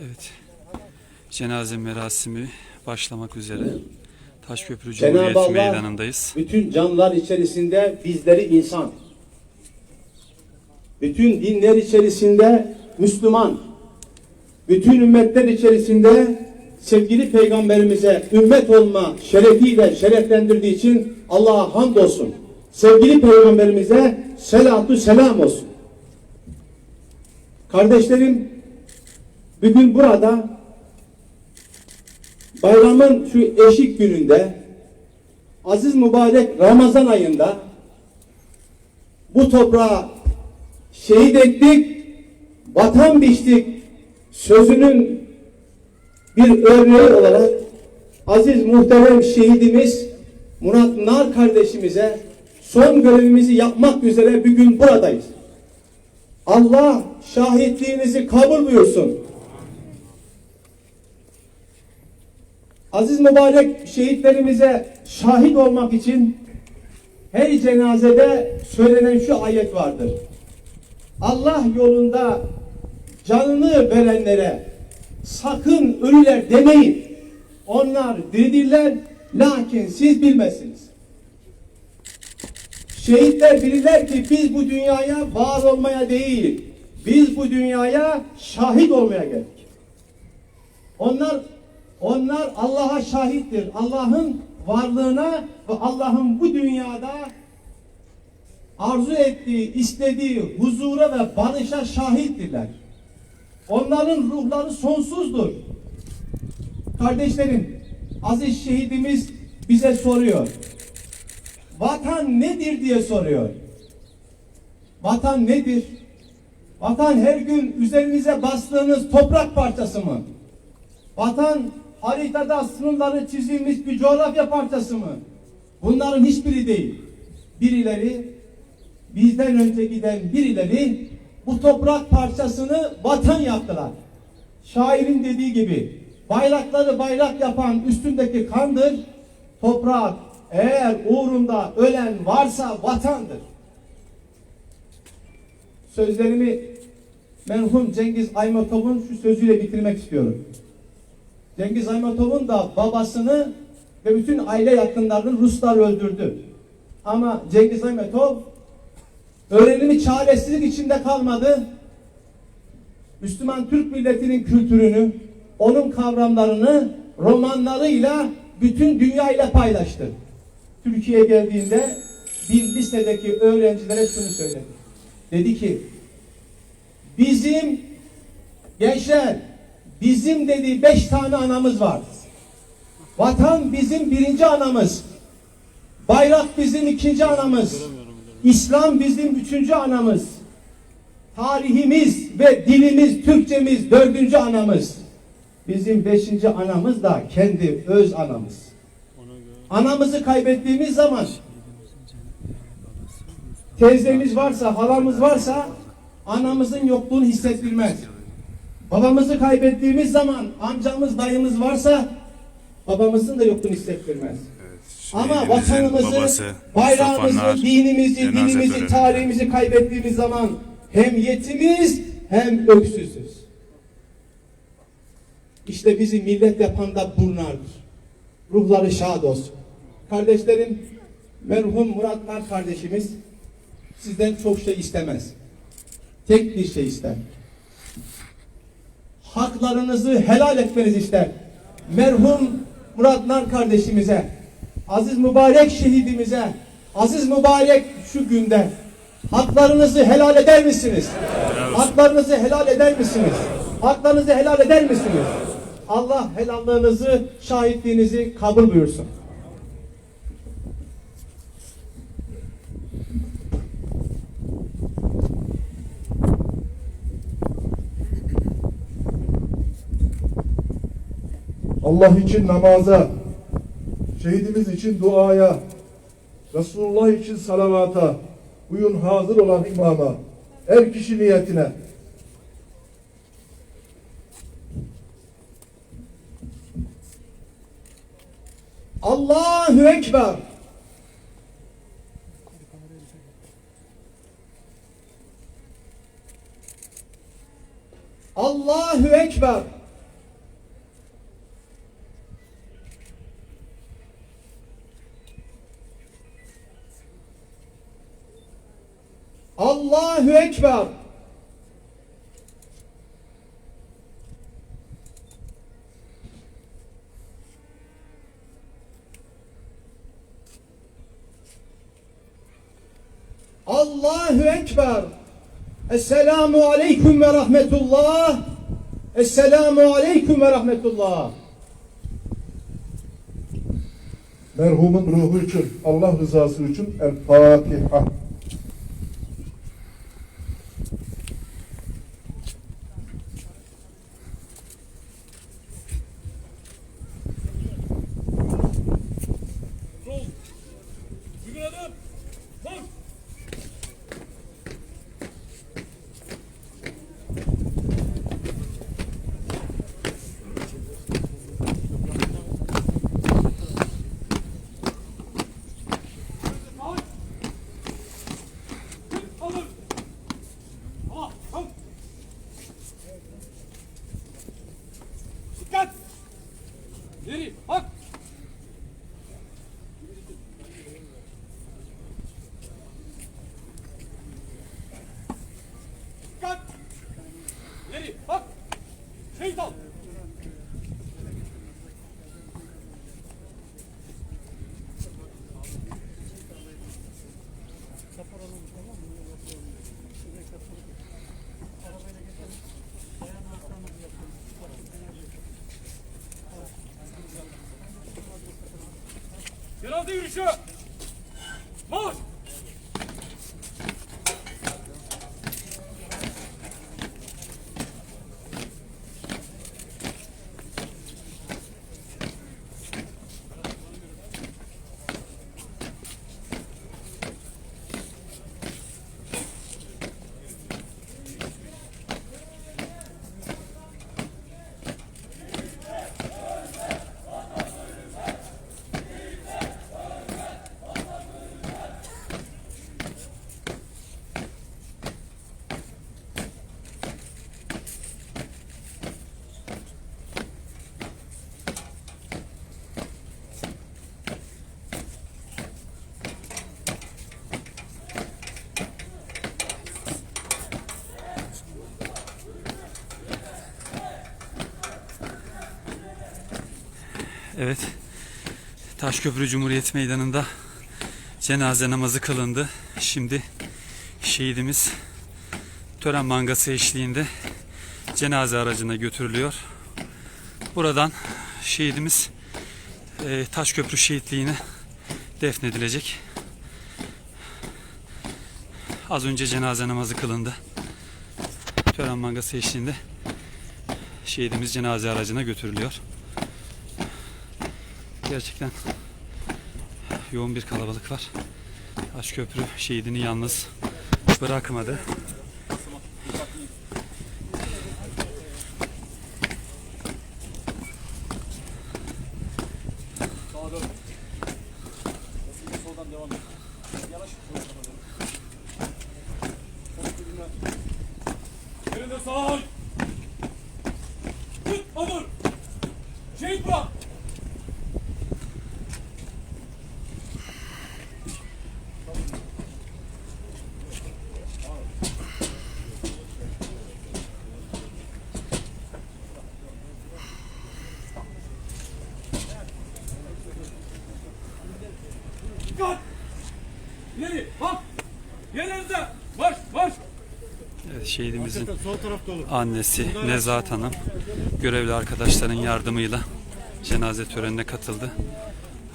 Evet. Cenaze merasimi başlamak üzere. Taşköprü Cumhuriyet Allah Meydanı'ndayız. bütün canlılar içerisinde bizleri insan. Bütün dinler içerisinde Müslüman. Bütün ümmetler içerisinde sevgili peygamberimize ümmet olma şerefiyle şereflendirdiği için Allah'a hamdolsun. Sevgili peygamberimize selatü selam olsun. Kardeşlerim bugün burada bayramın şu eşik gününde aziz mübarek Ramazan ayında bu toprağa şehit ettik, vatan biçtik sözünün bir örneği olarak aziz muhterem şehidimiz Murat Nar kardeşimize son görevimizi yapmak üzere bugün buradayız. Allah şahitliğinizi kabul buyursun. Aziz mübarek şehitlerimize şahit olmak için her cenazede söylenen şu ayet vardır. Allah yolunda canını verenlere sakın ölüler demeyin. Onlar diridirler lakin siz bilmezsiniz. Şehitler bilirler ki biz bu dünyaya var olmaya değil, biz bu dünyaya şahit olmaya geldik. Onlar onlar Allah'a şahittir. Allah'ın varlığına ve Allah'ın bu dünyada arzu ettiği, istediği huzura ve barışa şahittirler. Onların ruhları sonsuzdur. Kardeşlerim, aziz şehidimiz bize soruyor. Vatan nedir diye soruyor. Vatan nedir? Vatan her gün üzerinize bastığınız toprak parçası mı? Vatan haritada sınırları çizilmiş bir coğrafya parçası mı? Bunların hiçbiri değil. Birileri bizden önce giden birileri bu toprak parçasını vatan yaptılar. Şairin dediği gibi bayrakları bayrak yapan üstündeki kandır. Toprak eğer uğrunda ölen varsa vatandır. Sözlerimi merhum Cengiz Aymatov'un şu sözüyle bitirmek istiyorum. Cengiz Aymatov'un da babasını ve bütün aile yakınlarını Ruslar öldürdü. Ama Cengiz Aymatov öğrenimi çaresizlik içinde kalmadı. Müslüman Türk milletinin kültürünü, onun kavramlarını romanlarıyla bütün dünya ile paylaştı. Türkiye'ye geldiğinde bir lisedeki öğrencilere şunu söyledi. Dedi ki bizim gençler bizim dediği beş tane anamız var. Vatan bizim birinci anamız. Bayrak bizim ikinci anamız. İslam bizim üçüncü anamız. Tarihimiz ve dilimiz, Türkçemiz dördüncü anamız. Bizim beşinci anamız da kendi öz anamız. Anamızı kaybettiğimiz zaman teyzemiz varsa, halamız varsa anamızın yokluğunu hissettirmez. Babamızı kaybettiğimiz zaman amcamız, dayımız varsa babamızın da yokluğunu hissettirmez. Ama vatanımızı, babası bayrağımızı, dinimizi, töreninde. tarihimizi kaybettiğimiz zaman hem yetimiz hem öksüzüz. İşte bizi millet yapan da bunlardır. Ruhları şad olsun. Kardeşlerim, merhum Murat kardeşimiz sizden çok şey istemez. Tek bir şey ister. Haklarınızı helal etmenizi ister. Merhum Murat kardeşimize, aziz mübarek şehidimize, aziz mübarek şu günde haklarınızı helal eder misiniz? Haklarınızı helal eder misiniz? Haklarınızı helal eder misiniz? Allah helallığınızı, şahitliğinizi kabul buyursun. Allah için namaza, şehidimiz için duaya, Resulullah için salavata, uyun hazır olan imama, her kişi niyetine. Allahu Ekber. Allahu Ekber. Allahu Ekber. Allahu Ekber. Esselamu Aleyküm ve Rahmetullah. Esselamu Aleyküm ve Rahmetullah. Merhumun ruhu için, Allah rızası için El Fatiha. Cenaze yürüyüşü! Evet. Taşköprü Cumhuriyet Meydanı'nda cenaze namazı kılındı. Şimdi şehidimiz tören mangası eşliğinde cenaze aracına götürülüyor. Buradan şehidimiz e, Taşköprü şehitliğine defnedilecek. Az önce cenaze namazı kılındı. Tören mangası eşliğinde şehidimiz cenaze aracına götürülüyor. Gerçekten yoğun bir kalabalık var. Taşköprü şehidini yalnız bırakmadı. Evet, şehidimizin annesi Nezahat Hanım görevli arkadaşların yardımıyla cenaze törenine katıldı.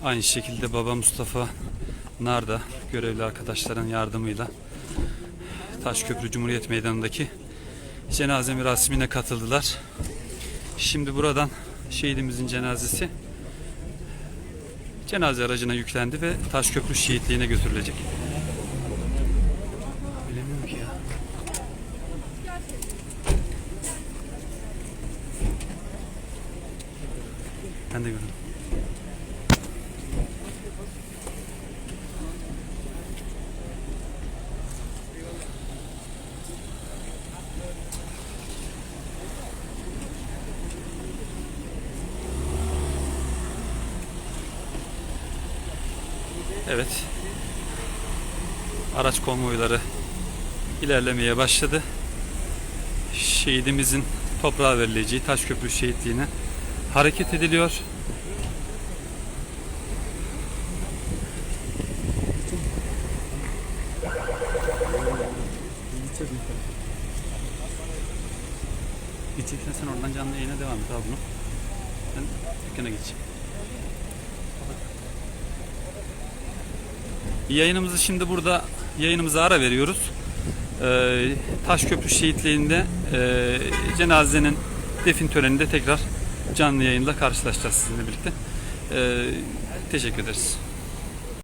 Aynı şekilde baba Mustafa Nar da görevli arkadaşların yardımıyla Taşköprü Cumhuriyet Meydanı'ndaki cenaze merasimine katıldılar. Şimdi buradan şehidimizin cenazesi cenaze aracına yüklendi ve Taşköprü şehitliğine götürülecek. Sen de görün. Evet. Araç konvoyları ilerlemeye başladı. Şehidimizin toprağa verileceği Taşköprü şehitliğine hareket ediliyor. Gideceksen sen oradan canlı yayına devam et abi bunu. Ben dükkana geçeyim. Yayınımızı şimdi burada yayınımıza ara veriyoruz. Ee, Taşköprü şehitliğinde e, cenazenin defin töreninde tekrar canlı yayında karşılaşacağız sizinle birlikte. Ee, teşekkür ederiz.